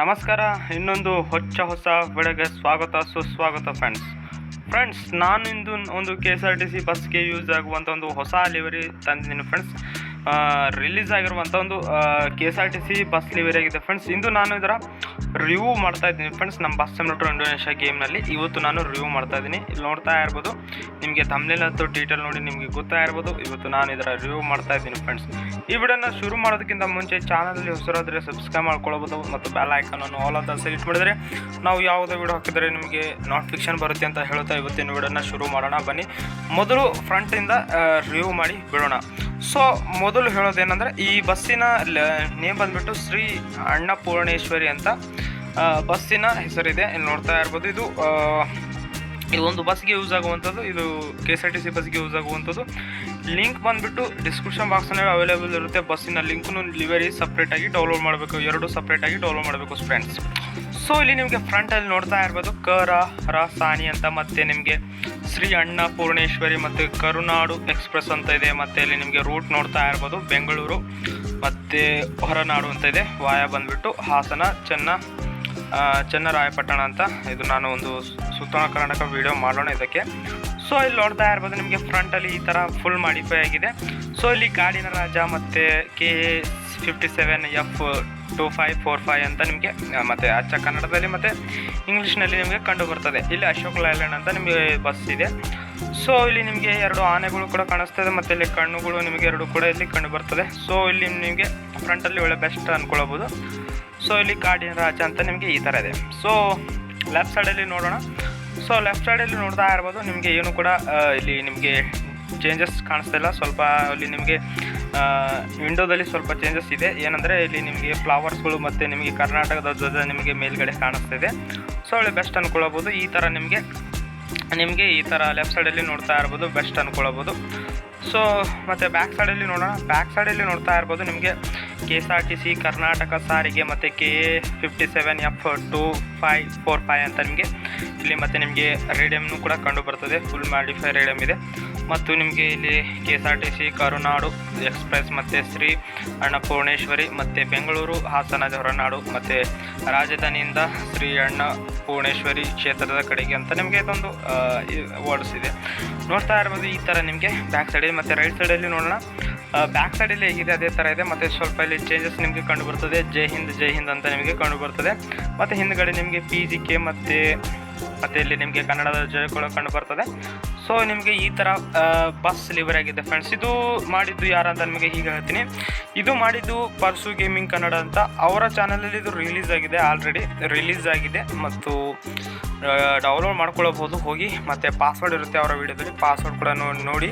ನಮಸ್ಕಾರ, ಇನ್ನೊಂದು ಹೊಚ್ಚ ಹೊಸ ಬೆಳೆಗೆ ಸ್ವಾಗತ, ಸುಸ್ವಾಗತ ಫ್ರೆಂಡ್ಸ್ ಫ್ರೆಂಡ್ಸ್ ನಾನು ಇಂದು ಒಂದು K S R T C ಬಸ್ಗೆ ಯೂಸ್ ಆಗುವಂಥ ಒಂದು ಹೊಸ ಲಿವರಿ ತಂದಿದ್ದೀನಿ ಫ್ರೆಂಡ್ಸ್ ರಿಲೀಸ್ ಆಗಿರುವಂಥ ಒಂದು K S R T C bus livery ಆಗಿದೆ ಫ್ರೆಂಡ್ಸ್ ಇಂದು ನಾನು ಇದರ ರಿವ್ಯೂ ಮಾಡ್ತಾ ಇದ್ದೀನಿ ಫ್ರೆಂಡ್ಸ್ ನಮ್ಮ ಬಸ್ ಸಿಮ್ಯುಲೇಟರ್ ಇಂಡೋನೇಷ್ಯಾ ಗೇಮ್ನಲ್ಲಿ ಇವತ್ತು ನಾನು ರಿವ್ಯೂ ಮಾಡ್ತಾ ಇದ್ದೀನಿ. ಇಲ್ಲಿ ನೋಡ್ತಾ ಇರ್ಬೋದು. ನಿಮಗೆ ತಮ್ಮನೇಲಿ ಅಥವಾ ಡೀಟೇಲ್ ನೋಡಿ ನಿಮಗೆ ಗೊತ್ತಾ ಇರ್ಬೋದು. ಇವತ್ತು ನಾನು ಇದರ ರಿವ್ಯೂ ಮಾಡ್ತಾ ಇದ್ದೀನಿ ಫ್ರೆಂಡ್ಸ್ ಈ ವಿಡಿಯೋನ ಶುರು ಮಾಡೋದಕ್ಕಿಂತ ಮುಂಚೆ ಚಾನಲಲ್ಲಿ ಹೊಸರಾದರೆ ಸಬ್ಸ್ಕ್ರೈಬ್ ಮಾಡ್ಕೊಳ್ಬೋದು ಮತ್ತು ಬೆಲ್ ಐಕನನ್ನು ಆಲ್ ಅಂತ ಸೆಲೆಕ್ಟ್ ಮಾಡಿದರೆ ನಾವು ಯಾವುದೇ ವಿಡಿಯೋ ಹಾಕಿದರೆ ನಿಮಗೆ ನೋಟಿಫಿಕೇಶನ್ ಬರುತ್ತೆ ಅಂತ ಹೇಳ್ತಾ ಇವತ್ತಿನ ವಿಡಿಯೋನ ಶುರು ಮಾಡೋಣ. ಬನ್ನಿ. ಮೊದಲು ಫ್ರಂಟಿಂದ ರಿವ್ಯೂ ಮಾಡಿ ಬಿಡೋಣ. ಸೊ, ಮೊದಲು ಹೇಳೋದೇನೆಂದರೆ, ಈ ಬಸ್ಸಿನ ನೇಮ್ ಬಂದ್ಬಿಟ್ಟು ಶ್ರೀ ಅನ್ನಪೂರ್ಣೇಶ್ವರಿ ಅಂತ. ಬಸ್ಸಿನ ಹೆಸರಿದೆ, ಇಲ್ಲಿ ನೋಡ್ತಾ ಇರ್ಬೋದು. ಇದು ಈ ಒಂದು ಬಸ್ಗೆ ಯೂಸ್ ಆಗುವಂಥದ್ದು, ಇದು K S R T C ಬಸ್ಗೆ ಯೂಸ್ ಆಗುವಂಥದ್ದು. ಲಿಂಕ್ ಬಂದ್ಬಿಟ್ಟು ಡಿಸ್ಕ್ರಿಪ್ಷನ್ ಬಾಕ್ಸ್ನಲ್ಲಿ ಅವೈಲೇಬಲ್ ಇರುತ್ತೆ. ಬಸ್ಸಿನ ಲಿಂಕ್ನು ಲಿವರಿ ಸಪ್ರೇಟಾಗಿ ಡೌನ್ಲೋಡ್ ಮಾಡಬೇಕು. ಎರಡು ಸಪ್ರೇಟಾಗಿ ಡೌನ್ಲೋಡ್ ಮಾಡಬೇಕು ಫ್ರೆಂಡ್ಸ್ ಸೊ ಇಲ್ಲಿ ನಿಮಗೆ ಫ್ರಂಟಲ್ಲಿ ನೋಡ್ತಾ ಇರ್ಬೋದು ಕ ರ ರ ಸಾನಿ ಅಂತ, ಮತ್ತು ನಿಮಗೆ ಶ್ರೀ ಅಣ್ಣ ಪೂರ್ಣೇಶ್ವರಿ ಮತ್ತು ಕರುನಾಡು ಎಕ್ಸ್ಪ್ರೆಸ್ ಅಂತ ಇದೆ. ಮತ್ತೆ ಇಲ್ಲಿ ನಿಮಗೆ ರೂಟ್ ನೋಡ್ತಾ ಇರ್ಬೋದು ಬೆಂಗಳೂರು, ಮತ್ತು ಹೊರನಾಡು ಅಂತ ಇದೆ. ವಾಯ ಬಂದ್ಬಿಟ್ಟು ಹಾಸನ, ಚೆನ್ನ ಚೆನ್ನರಾಯಪಟ್ಟಣ ಅಂತ. ಇದು ನಾನು ಒಂದು ಸುತ್ತಣ ಕರ್ನಾಟಕ ವಿಡಿಯೋ ಮಾಡೋಣ ಇದಕ್ಕೆ. ಸೊ ಇಲ್ಲಿ ನೋಡ್ತಾ ಇರ್ಬೋದು ನಿಮಗೆ ಫ್ರಂಟಲ್ಲಿ ಈ ಥರ ಫುಲ್ ಮಾಡಿಫೈ ಆಗಿದೆ. ಸೊ ಇಲ್ಲಿ ಗಾಡಿನ ರಾಜ ಮತ್ತು K A fifty seven F two five four five ಅಂತ ನಿಮಗೆ ಮತ್ತು ಅಚ್ಚ ಕನ್ನಡದಲ್ಲಿ ಮತ್ತು ಇಂಗ್ಲೀಷ್ನಲ್ಲಿ ನಿಮಗೆ ಕಂಡು ಬರ್ತದೆ. ಇಲ್ಲಿ ಅಶೋಕ್ ಲೈಲ್ಯಾಂಡ್ ಅಂತ ನಿಮಗೆ ಬಸ್ ಇದೆ. ಸೊ ಇಲ್ಲಿ ನಿಮಗೆ ಎರಡು ಆನೆಗಳು ಕೂಡ ಕಾಣಿಸ್ತದೆ ಮತ್ತು ಇಲ್ಲಿ ಕಣ್ಣುಗಳು ನಿಮಗೆ ಎರಡು ಕೂಡ ಇಲ್ಲಿ ಕಂಡು ಬರ್ತದೆ. ಸೊ ಇಲ್ಲಿ ನಿಮಗೆ ಫ್ರಂಟಲ್ಲಿ ಒಳ್ಳೆ ಬೆಸ್ಟ್ ಅಂದ್ಕೊಳ್ಬೋದು ಸೊ ಇಲ್ಲಿ ಕಾಡಿನ ರಾಜ ಅಂತ ನಿಮಗೆ ಈ ಥರ ಇದೆ. ಸೊ ಲೆಫ್ಟ್ ಸೈಡಲ್ಲಿ ನೋಡೋಣ. ಸೊ ಲೆಫ್ಟ್ ಸೈಡಲ್ಲಿ ನೋಡ್ತಾ ಇರ್ಬೋದು, ನಿಮಗೆ ಏನು ಕೂಡ ಇಲ್ಲಿ ನಿಮಗೆ ಚೇಂಜಸ್ ಕಾಣಿಸ್ತಾ ಇಲ್ಲ. ಸ್ವಲ್ಪ ಅಲ್ಲಿ ನಿಮಗೆ ವಿಂಡೋದಲ್ಲಿ ಸ್ವಲ್ಪ ಚೇಂಜಸ್ ಇದೆ. ಏನಂದರೆ ಇಲ್ಲಿ ನಿಮಗೆ ಫ್ಲವರ್ಸ್ಗಳು ಮತ್ತು ನಿಮಗೆ ಕರ್ನಾಟಕದ ಧ್ವಜ ನಿಮಗೆ ಮೇಲ್ಗಡೆ ಕಾಣಿಸ್ತಾ ಇದೆ. ಸೊ ಒಳ್ಳೆ ಬೆಸ್ಟ್ ಅಂದ್ಕೊಳ್ಬೋದು ಈ ಥರ ನಿಮಗೆ ನಿಮಗೆ ಈ ಥರ ಲೆಫ್ಟ್ ಸೈಡಲ್ಲಿ ನೋಡ್ತಾ ಇರ್ಬೋದು ಬೆಸ್ಟ್ ಅಂದ್ಕೊಳ್ಬೋದು ಸೊ ಮತ್ತು ಬ್ಯಾಕ್ ಸೈಡಲ್ಲಿ ನೋಡೋಣ. ಬ್ಯಾಕ್ ಸೈಡಲ್ಲಿ ನೋಡ್ತಾ ಇರ್ಬೋದು ನಿಮಗೆ K S R T C Karnataka ಸಾರಿಗೆ ಮತ್ತು K A fifty seven F two five four five ಅಂತ ನಿಮಗೆ ಇಲ್ಲಿ ಮತ್ತು ನಿಮಗೆ ರೇಡಿಯಮ್ನು ಕೂಡ ಕಂಡು ಬರ್ತದೆ. ಫುಲ್ ಮಾಡಿಫೈ ರೇಡಿಯಮ್ ಇದೆ. ಮತ್ತು ನಿಮಗೆ ಇಲ್ಲಿ K S R T C Karunadu express ಮತ್ತು ಶ್ರೀ ಅನ್ನಪೂರ್ಣೇಶ್ವರಿ ಮತ್ತು ಬೆಂಗಳೂರು ಹಾಸನ ಹೊರನಾಡು ಮತ್ತು ರಾಜಧಾನಿಯಿಂದ ಶ್ರೀ ಅನ್ನಪೂರ್ಣೇಶ್ವರಿ ಕ್ಷೇತ್ರದ ಕಡೆಗೆ ಅಂತ ನಿಮಗೆ ಇದೊಂದು ವರ್ಡ್ಸ್ ಇದೆ. ನೋಡ್ತಾ ಇರ್ಬೋದು ಈ ಥರ ನಿಮಗೆ ಬ್ಯಾಕ್ ಸೈಡಲ್ಲಿ ಮತ್ತು ರೈಟ್ ಸೈಡಲ್ಲಿ ನೋಡೋಣ. ಬ್ಯಾಕ್ ಸೈಡಲ್ಲಿ ಹೇಗಿದೆ, ಅದೇ ಥರ ಇದೆ, ಮತ್ತು ಸ್ವಲ್ಪ ಇಲ್ಲಿ ಚೇಂಜಸ್ ನಿಮಗೆ ಕಂಡು ಬರ್ತದೆ. ಜೈ ಹಿಂದ್ ಜೈ ಹಿಂದ್ ಅಂತ ನಿಮಗೆ ಕಂಡು ಬರ್ತದೆ. ಮತ್ತು ಹಿಂದ್ಗಡೆ ನಿಮಗೆ ಪಿ ಜಿ ಕೆ ಮತ್ತು ಮತ್ತು ಇಲ್ಲಿ ನಿಮಗೆ ಕನ್ನಡದ ಜಯಗಳು ಕಂಡು ಬರ್ತದೆ. ಸೊ ನಿಮಗೆ ಈ ಥರ ಬಸ್ ಡೆಲಿವರಿ ಆಗಿದೆ ಫ್ರೆಂಡ್ಸ್ ಇದು ಮಾಡಿದ್ದು ಯಾರಂತ ನಿಮಗೆ ಹೀಗೆ ಹೇಳ್ತೀನಿ. ಇದು ಮಾಡಿದ್ದು ಪರ್ಸು ಗೇಮಿಂಗ್ ಕನ್ನಡ ಅಂತ. ಅವರ ಚಾನಲಲ್ಲಿ ಇದು ರಿಲೀಸ್ ಆಗಿದೆ ಆಲ್ರೆಡಿ ರಿಲೀಸ್ ಆಗಿದೆ ಮತ್ತು ಡೌನ್ಲೋಡ್ ಮಾಡ್ಕೊಳ್ಳಬಹುದು ಹೋಗಿ ಮತ್ತು ಪಾಸ್ವರ್ಡ್ ಇರುತ್ತೆ ಅವರ ವೀಡಿಯೋದಲ್ಲಿ ಪಾಸ್ವರ್ಡ್ ಕೂಡ ನೋಡಿ.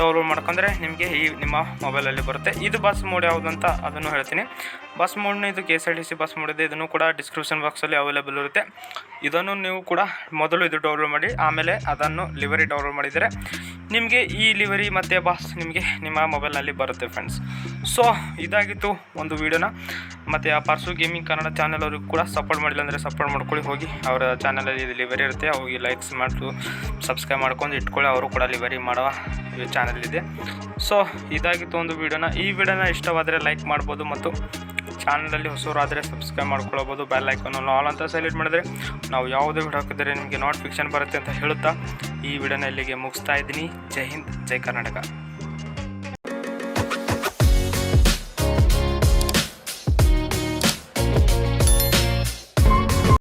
ಡೌನ್ಲೋಡ್ ಮಾಡ್ಕೊಂಡ್ರೆ ನಿಮಗೆ ಈ ನಿಮ್ಮ ಮೊಬೈಲಲ್ಲಿ ಬರುತ್ತೆ. ಇದು ಬಸ್ ಮೋಡ್ ಯಾವುದು ಅಂತ ಅದನ್ನು ಹೇಳ್ತೀನಿ. ಬಸ್ ಮೋಡ್ನ ಇದು K S R T C bus mod ಇದೆ. ಇದನ್ನು ಕೂಡ ಡಿಸ್ಕ್ರಿಪ್ಷನ್ ಬಾಕ್ಸಲ್ಲಿ ಅವೈಲೇಬಲ್ ಇರುತ್ತೆ. ಇದನ್ನು ನೀವು ಕೂಡ ಮೊದಲು ಇದು ಡೌನ್ಲೋಡ್ ಮಾಡಿ, ಆಮೇಲೆ ಅದನ್ನು ಲಿವರಿ ಡೌನ್ಲೋಡ್ ಮಾಡಿದರೆ ನಿಮಗೆ ಈ ಲಿವರಿ ಮತ್ತು ಬಾಸ್ ನಿಮಗೆ ನಿಮ್ಮ ಮೊಬೈಲ್ನಲ್ಲಿ ಬರುತ್ತೆ ಫ್ರೆಂಡ್ಸ್ ಸೊ ಇದಾಗಿತ್ತು ಒಂದು ವೀಡಿಯೋನ ಮತ್ತು ಆ ಪರ್ಸು ಗೇಮಿಂಗ್ ಕನ್ನಡ ಚಾನಲ್ ಅವ್ರಿಗೆ ಕೂಡ ಸಪೋರ್ಟ್ ಮಾಡಿಲ್ಲ ಅಂದರೆ ಸಪೋರ್ಟ್ ಮಾಡ್ಕೊಳ್ಳಿ. ಹೋಗಿ ಅವರ ಚಾನಲಲ್ಲಿ ಲಿವರಿ ಇರುತ್ತೆ. ಹೋಗಿ ಲೈಕ್ಸ್ ಮಾಡಿ ಸಬ್ಸ್ಕ್ರೈಬ್ ಮಾಡ್ಕೊಂಡು ಇಟ್ಕೊಳ್ಳಿ. ಅವರು ಕೂಡ ಲಿವರಿ ಮಾಡುವ ಚಾನಲ್ ಇದೆ. ಸೊ ಇದಾಗಿತ್ತು ಒಂದು ವೀಡಿಯೋನ ಈ ವಿಡಿಯೋನ ಇಷ್ಟವಾದರೆ ಲೈಕ್ ಮಾಡ್ಬೋದು ಮತ್ತು ಚಾನಲಲ್ಲಿ ಹೊಸವರಾದರೆ ಸಬ್ಸ್ಕ್ರೈಬ್ ಮಾಡ್ಕೊಳ್ಬೋದು ಬೆಲ್ ಐಕನ್ ಆಲ್ ಅಂತ ಸೆಲೆಕ್ಟ್ ಮಾಡಿದರೆ ನಾವು ಯಾವುದೇ ವಿಡಿಯೋ ಹಾಕಿದರೆ ನಿಮಗೆ ನೋಟಿಫಿಕೇಶನ್ ಬರುತ್ತೆ ಅಂತ ಹೇಳುತ್ತಾ ಈ ವಿಡಿಯೋನ ಇಲ್ಲಿಗೆ ಮುಗಿಸ್ತಾ ಇದ್ದೀನಿ. ಜೈ ಹಿಂದ್, ಜೈ ಕರ್ನಾಟಕ.